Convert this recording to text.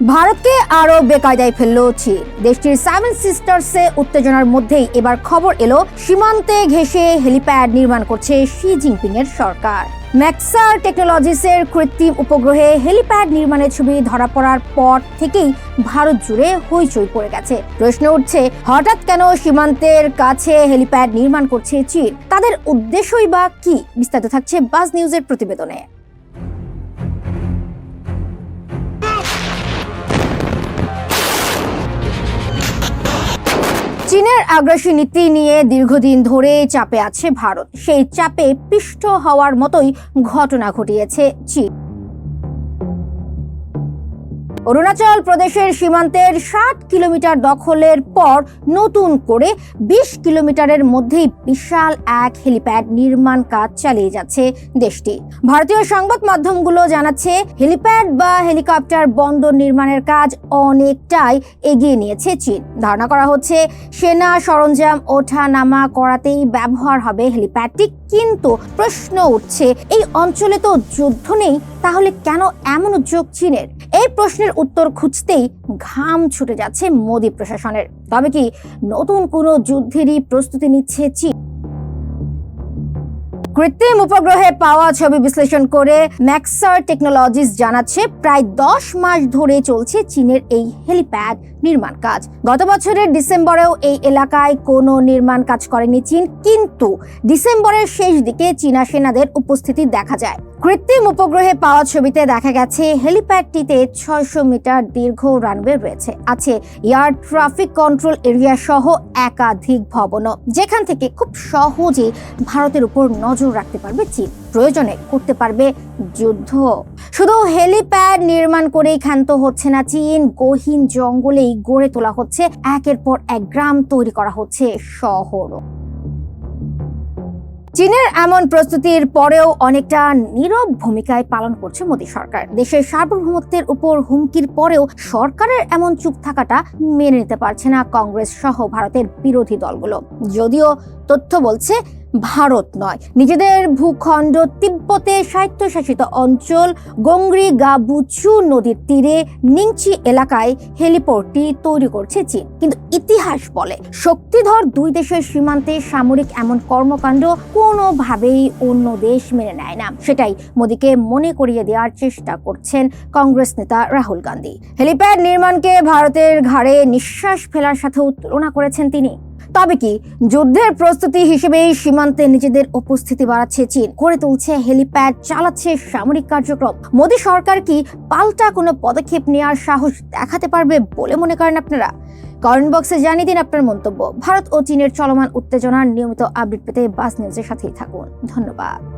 ভারতকে আরও বেকায়দায় ফেলল চীন। দেশটির সেভেন সিস্টার্সে উত্তেজনার মধ্যেই এবার খবর এলো, সীমান্তে ঘেঁষে হেলিপ্যাড নির্মাণ করছে শি জিনপিং এর সরকার। ম্যাক্সার টেকনোলজিসের কৃত্রিম উপগ্রহে হেলিপ্যাড নির্মাণের ছবি ধরা পড়ার পর থেকেই ভারত জুড়ে হইচই পড়ে গেছে। প্রশ্ন উঠছে, হঠাৎ কেন সীমান্তের কাছে হেলিপ্যাড নির্মাণ করছে চীন? তাদের উদ্দেশ্যই বা কি? বিস্তারিত থাকছে বাজ নিউজের প্রতিবেদনে। চীনের আগ্রাসী নীতি নিয়ে দীর্ঘদিন ধরে চাপে আছে ভারত। সেই চাপে পিষ্ট হওয়ার মতোই ঘটনা ঘটিয়েছে চীন। অরুণাচল প্রদেশের সীমান্তের সাত কিলোমিটার দখলের পর নতুন করে বিশ কিলোমিটারের মধ্যেই বিশাল এক হেলিপ্যাড নির্মাণ কাজ চালিয়ে যাচ্ছে দেশটি। ভারতীয় সংবাদ মাধ্যমগুলো জানাচ্ছে, হেলিপ্যাড বা হেলিকপ্টার বন্দর নির্মাণের কাজ অনেকটাই এগিয়ে নিয়েছে চীন। ধারণা করা হচ্ছে, সেনা সরঞ্জাম ওঠা নামা করাতেই ব্যবহার হবে হেলিপ্যাডটি, কিন্তু প্রশ্ন উঠছে, এই অঞ্চলে তো যুদ্ধ নেই, তাহলে কেন এমন উদ্যোগ চীনের? এই প্রশ্নের উত্তর খুঁজতেই ঘাম ছুটে যাচ্ছে মোদী প্রশাসনের। তবে কি নতুন কোনো যুদ্ধেরই প্রস্তুতি নিচ্ছে চীন? কৃত্রিম উপগ্রহে পাওয়া ছবি বিশ্লেষণ করে ম্যাক্সার টেকনোলজিস জানাচ্ছে, প্রায় দশ মাস ধরে চলছে চীনের এই হেলিপ্যাড নির্মাণ কাজ। গত বছরের ডিসেম্বরেও এই এলাকায় কোনো নির্মাণ কাজ করেনি চীন, কিন্তু ডিসেম্বরের শেষ দিকে চীনা সেনাদের উপস্থিতি দেখা যায়। কৃত্রিম উপগ্রহে পাওয়া ছবিতে দেখা গেছে হেলিপ্যাডটিতে ছয়শো মিটার দীর্ঘ রানওয়ে রয়েছে। আছে এয়ার ট্রাফিক কন্ট্রোল এরিয়া সহ একাধিক ভবনও। যেখান থেকে খুব সহজে ভারতের উপর নজর রাখতে পারবে চীন। প্রয়োজনে করতে পারবে যুদ্ধ। শুধু হেলিপ্যাড নির্মাণ করেই ক্ষান্ত হচ্ছে না চীন। গহীন জঙ্গলেই গড়ে তোলা হচ্ছে। একের পর এক গ্রাম তৈরি করা হচ্ছে শহরও। চীনের এমন প্রস্তুতির পরেও অনেকটা নীরব ভূমিকায় পালন করছে মোদী সরকার। দেশের সার্বভৌমত্বের উপর হুমকির পরেও সরকারের এমন চুপ থাকাটা মেনে নিতে পারছে না কংগ্রেস সহ ভারতের বিরোধী দলগুলো। যদিও তথ্য বলছে ভারত নয়। নিজেদের ভূখণ্ড তিব্বতে স্বায়ত্তশাসিত অঞ্চল গঙ্গরি গাবুচু নদীর তীরে নিংচি এলাকায় হেলিপোর্টটি তৈরি করছে চীন। কিন্তু ইতিহাস বলে শক্তিধর দুই দেশের সীমান্তে সামরিক এমন কর্মকাণ্ড কোনোভাবেই অন্য দেশ মেনে নেয় না। সেটাই মোদীকে মনে করিয়ে দেওয়ার চেষ্টা করছেন কংগ্রেস নেতা রাহুল গান্ধী। হেলিপ্যাড নির্মাণকে ভারতের ঘাড়ে নিঃশ্বাস ফেলার সাথেও তুলনা করেছেন তিনি। তবে কি, যুদ্ধের প্রস্তুতি হিসেবে সীমান্তে নিজেদের উপস্থিতি বাড়াচ্ছে চীন। করে তুলছে হেলিপ্যাড, চালাচ্ছে সামরিক কার্যক্রম। মোদী সরকার কি পাল্টা কোনো পদক্ষেপ নেওয়ার সাহস দেখাতে পারবে বলে মনে করেন আপনারা? কমেন্ট বক্সে জানিয়ে দিন আপনার মন্তব্য। ভারত ও চীনের চলমান উত্তেজনার নিয়মিত আপডেট পেতে বাস নিউজের সাথেই থাকুন। ধন্যবাদ।